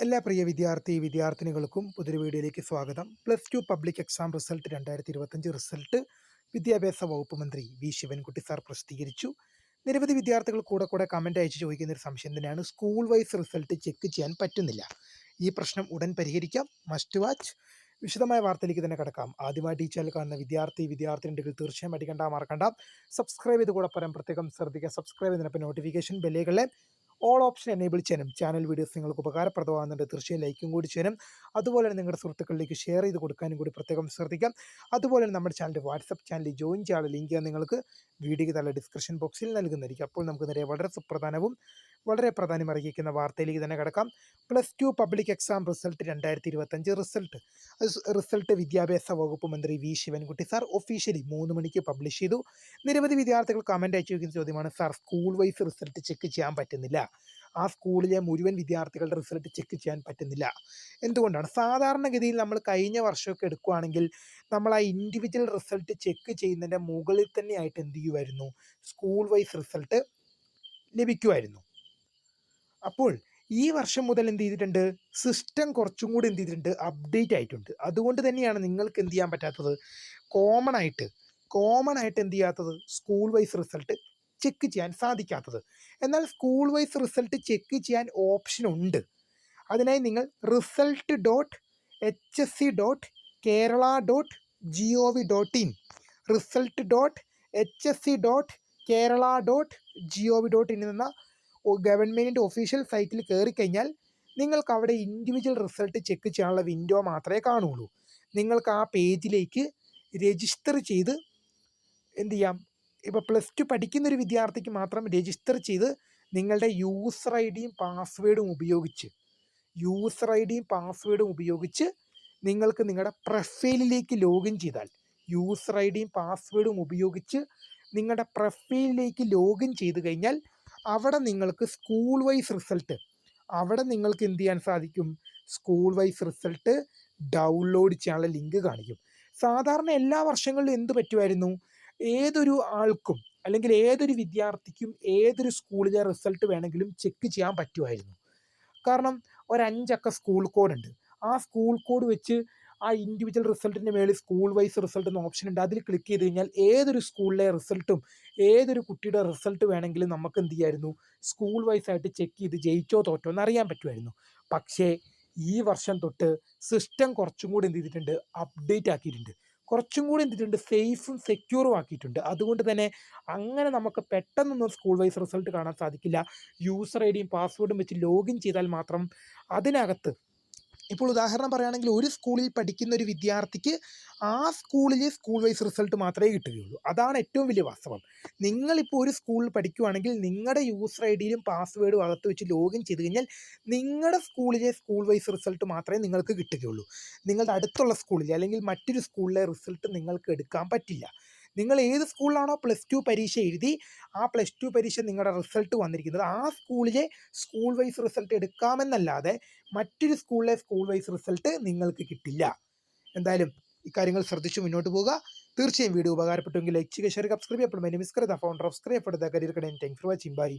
എല്ലാ പ്രിയ വിദ്യാർത്ഥി വിദ്യാർത്ഥിനികൾക്കും പുതിയൊരു വീഡിയോയിലേക്ക് സ്വാഗതം. Plus two public exam result രണ്ടായിരത്തി ഇരുപത്തഞ്ച് റിസൾട്ട് വിദ്യാഭ്യാസ വകുപ്പ് മന്ത്രി വി ശിവൻകുട്ടി സാർ പ്രസിദ്ധീകരിച്ചു. നിരവധി വിദ്യാർത്ഥികൾ കൂടെ കൂടെ കമന്റ് അയച്ച് ചോദിക്കുന്ന ഒരു സംശയം തന്നെയാണ്. സ്കൂൾ വൈസ് റിസൾട്ട് ചെക്ക് ചെയ്യാൻ പറ്റുന്നില്ല. ഈ പ്രശ്നം ഉടൻ പരിഹരിക്കാം. മസ്റ്റ് വാച്ച് വിശദമായ വാർത്തയിലേക്ക് തന്നെ കിടക്കാം. ആദ്യമായിട്ട് ഈ ചാനൽ കാണുന്ന വിദ്യാർത്ഥി വിദ്യാർത്ഥിനികൾ തീർച്ചയായും അടിക്കണ്ട മറക്കണ്ട. സബ്സ്ക്രൈബ് ചെയ്ത് കൂടെ പരം പ്രത്യേകം ശ്രദ്ധിക്കുക. സബ്സ്ക്രൈബ് ചെയ്തതിനൊപ്പം നോട്ടിഫിക്കേഷൻ ബെല്ലുകളെ ഓൾ ഓപ്ഷൻ എനേബിൾ ചെയ്യാനും. ചാനൽ വീഡിയോസ് നിങ്ങൾക്ക് ഉപകാരപ്രദമാകുന്നുണ്ട്. തീർച്ചയായും ലൈക്കും കൂടി ചെയ്യാനും. അതുപോലെ തന്നെ നിങ്ങളുടെ സുഹൃത്തുക്കളിലേക്ക് ഷെയർ ചെയ്ത് കൊടുക്കാനും കൂടി പ്രത്യേകം ശ്രദ്ധിക്കാം. അതുപോലെ തന്നെ നമ്മുടെ ചാനലിന്റെ വാട്സപ്പ് ചാനലിൽ ജോയിൻ ചെയ്യാനുള്ള ലിങ്ക് നിങ്ങൾക്ക് വീഡിയോയ്ക്ക് തല ഡിസ്ക്രിപ്ഷൻ ബോക്സിൽ നൽകുന്നതായിരിക്കും. അപ്പോൾ നമുക്ക് നേരെ വളരെ സുപ്രധാനവും വളരെ പ്രാധാന്യം അറിയിക്കുന്ന വാർത്തയിലേക്ക് തന്നെ കിടക്കാം. Plus two public exam result രണ്ടായിരത്തി ഇരുപത്തഞ്ച് റിസൾട്ട് റിസൾട്ട് വിദ്യാഭ്യാസ വകുപ്പ് മന്ത്രി വി ശിവൻകുട്ടി സാർ ഒഫീഷ്യലി മൂന്ന് മണിക്ക് പബ്ലിഷ് ചെയ്തു. നിരവധി വിദ്യാർത്ഥികൾ കമന്റ് അയച്ചു വയ്ക്കുന്ന ചോദ്യമാണ് sir school wise result check ചെയ്യാൻ പറ്റുന്നില്ല. ആ സ്കൂളിലെ മുഴുവൻ വിദ്യാർത്ഥികളുടെ റിസൾട്ട് ചെക്ക് ചെയ്യാൻ പറ്റുന്നില്ല. എന്തുകൊണ്ടാണ്? സാധാരണഗതിയിൽ നമ്മൾ കഴിഞ്ഞ വർഷമൊക്കെ എടുക്കുകയാണെങ്കിൽ നമ്മൾ ആ ഇൻഡിവിജ്വൽ റിസൾട്ട് ചെക്ക് ചെയ്യുന്നതിന്റെ മുകളിൽ തന്നെയായിട്ട് എന്ത് ചെയ്യുമായിരുന്നു സ്കൂൾ വൈസ് റിസൾട്ട് ലഭിക്കുമായിരുന്നു അപ്പോൾ ഈ വർഷം മുതൽ എന്ത് ചെയ്തിട്ടുണ്ട്? സിസ്റ്റം കുറച്ചും കൂടി എന്ത് ചെയ്തിട്ടുണ്ട്? അപ്ഡേറ്റ് ആയിട്ടുണ്ട്. അതുകൊണ്ട് തന്നെയാണ് നിങ്ങൾക്ക് എന്ത് ചെയ്യാൻ പറ്റാത്തത്? കോമൺ ആയിട്ട് കോമൺ ആയിട്ട് എന്ത് ചെയ്യാത്തത്? സ്കൂൾ വൈസ് റിസൾട്ട് ചെക്ക് ചെയ്യാൻ സാധിക്കാത്തത്. എന്നാൽ സ്കൂൾ വൈസ് റിസൾട്ട് ചെക്ക് ചെയ്യാൻ ഓപ്ഷൻ ഉണ്ട്. അതിനായി നിങ്ങൾ result dot H S C dot Kerala dot G O V dot in result dot H S C dot Kerala dot G O V dot in എന്ന ഗവൺമെന്റിന്റെ official സൈറ്റിൽ കയറി കഴിഞ്ഞാൽ നിങ്ങൾക്ക് അവിടെ ഇൻഡിവിജ്വൽ റിസൾട്ട് ചെക്ക് ചെയ്യാനുള്ള വിൻഡോ മാത്രമേ കാണുള്ളൂ. നിങ്ങൾക്ക് ആ പേജിലേക്ക് രജിസ്റ്റർ ചെയ്ത് എന്ത് ചെയ്യാം? ഇപ്പോൾ പ്ലസ് ടു പഠിക്കുന്ന ഒരു വിദ്യാർത്ഥിക്ക് മാത്രം രജിസ്റ്റർ ചെയ്ത് നിങ്ങളുടെ യൂസർ ഐ ഡിയും പാസ്വേഡും ഉപയോഗിച്ച് യൂസർ ഐ ഡിയും പാസ്വേഡും ഉപയോഗിച്ച് നിങ്ങൾക്ക് നിങ്ങളുടെ പ്രൊഫൈലിലേക്ക് ലോഗിൻ ചെയ്താൽ യൂസർ ഐ ഡിയും പാസ്വേഡും ഉപയോഗിച്ച് നിങ്ങളുടെ പ്രൊഫൈലിലേക്ക് ലോഗിൻ ചെയ്ത് കഴിഞ്ഞാൽ അവിടെ നിങ്ങൾക്ക് സ്കൂൾ വൈസ് റിസൾട്ട് അവിടെ നിങ്ങൾക്ക് എന്ത് ചെയ്യാൻ സാധിക്കും? സ്കൂൾ വൈസ് റിസൾട്ട് ഡൗൺലോഡ് ചെയ്യാനുള്ള ലിങ്ക് കാണിക്കും. സാധാരണ എല്ലാ വർഷങ്ങളിലും എന്ത് പറ്റുമായിരുന്നു? ഏതൊരു ആൾക്കും അല്ലെങ്കിൽ ഏതൊരു വിദ്യാർത്ഥിക്കും ഏതൊരു സ്കൂളിലെ റിസൾട്ട് വേണമെങ്കിലും ചെക്ക് ചെയ്യാൻ പറ്റുമായിരുന്നു. കാരണം ഒരു സ്കൂൾ കോഡ് ഉണ്ട്. ആ സ്കൂൾ കോഡ് വെച്ച് ആ ഇൻഡിവിജ്വൽ റിസൾട്ടിന്റെ മേളിൽ സ്കൂൾ വൈസ് റിസൾട്ട് എന്ന ഓപ്ഷൻ ഉണ്ട്. അതിൽ ക്ലിക്ക് ചെയ്ത് കഴിഞ്ഞാൽ ഏതൊരു സ്കൂളിലെ റിസൾട്ടും ഏതൊരു കുട്ടിയുടെ റിസൾട്ട് വേണമെങ്കിലും നമുക്ക് എന്ത് ചെയ്യായിരുന്നു? സ്കൂൾ വൈസ് ആയിട്ട് ചെക്ക് ചെയ്ത് ജയിച്ചോ തോറ്റോ എന്ന് അറിയാൻ പറ്റുമായിരുന്നു. പക്ഷേ ഈ വർഷം തൊട്ട് സിസ്റ്റം കുറച്ചും കൂടി എന്ത് ചെയ്തിട്ടുണ്ട്? അപ്ഡേറ്റ് ആക്കിയിട്ടുണ്ട്. കുറച്ചും കൂടി എന്തിട്ടുണ്ട് സേഫും സെക്യൂറും ആക്കിയിട്ടുണ്ട്. അതുകൊണ്ട് തന്നെ അങ്ങനെ നമുക്ക് പെട്ടെന്നൊന്നും സ്കൂൾ വൈസ് റിസൾട്ട് കാണാൻ സാധിക്കില്ല. യൂസർ ഐ ഡിയും പാസ്വേഡും വെച്ച് ലോഗിൻ ചെയ്താൽ മാത്രം അതിനകത്ത് ഇപ്പോൾ ഉദാഹരണം പറയുകയാണെങ്കിൽ ഒരു സ്കൂളിൽ പഠിക്കുന്ന ഒരു വിദ്യാർത്ഥിക്ക് ആ സ്കൂളിലെ സ്കൂൾ വൈസ് റിസൾട്ട് മാത്രമേ കിട്ടുകയുള്ളൂ. അതാണ് ഏറ്റവും വലിയ വാസ്തവം. നിങ്ങളിപ്പോൾ ഒരു സ്കൂളിൽ പഠിക്കുകയാണെങ്കിൽ നിങ്ങളുടെ യൂസർ ഐ ഡിയിലും പാസ്വേഡും അകത്ത് വെച്ച് ലോഗിൻ ചെയ്ത് കഴിഞ്ഞാൽ നിങ്ങളുടെ സ്കൂളിലെ സ്കൂൾ വൈസ് റിസൾട്ട് മാത്രമേ നിങ്ങൾക്ക് കിട്ടുകയുള്ളൂ. നിങ്ങളുടെ അടുത്തുള്ള സ്കൂളിലെ അല്ലെങ്കിൽ മറ്റൊരു സ്കൂളിലെ റിസൾട്ട് നിങ്ങൾക്ക് എടുക്കാൻ പറ്റില്ല. നിങ്ങൾ ഏത് സ്കൂളിലാണോ പ്ലസ് ടു പരീക്ഷ എഴുതി ആ പ്ലസ് ടു പരീക്ഷ നിങ്ങളുടെ റിസൾട്ട് വന്നിരിക്കുന്നത്. ആ സ്കൂളിലെ സ്കൂൾ വൈസ് റിസൾട്ട് എടുക്കാമെന്നല്ലാതെ മറ്റൊരു സ്കൂളിലെ സ്കൂൾ വൈസ് റിസൾട്ട് നിങ്ങൾക്ക് കിട്ടില്ല. എന്തായാലും ഇക്കാര്യങ്ങൾ ശ്രദ്ധിച്ച് മുന്നോട്ട് പോവുക. തീർച്ചയായും വീഡിയോ ഉപകാരപ്പെട്ടുവെങ്കിൽ ലൈക്ക് ചെയ്യുക ഷെയർ സബ്സ്ക്രൈബ് ചെയ്യപ്പെടും the founder of scribe for career കടയും താങ്ക് ഫോർ വാച്ചിങ് ബൈ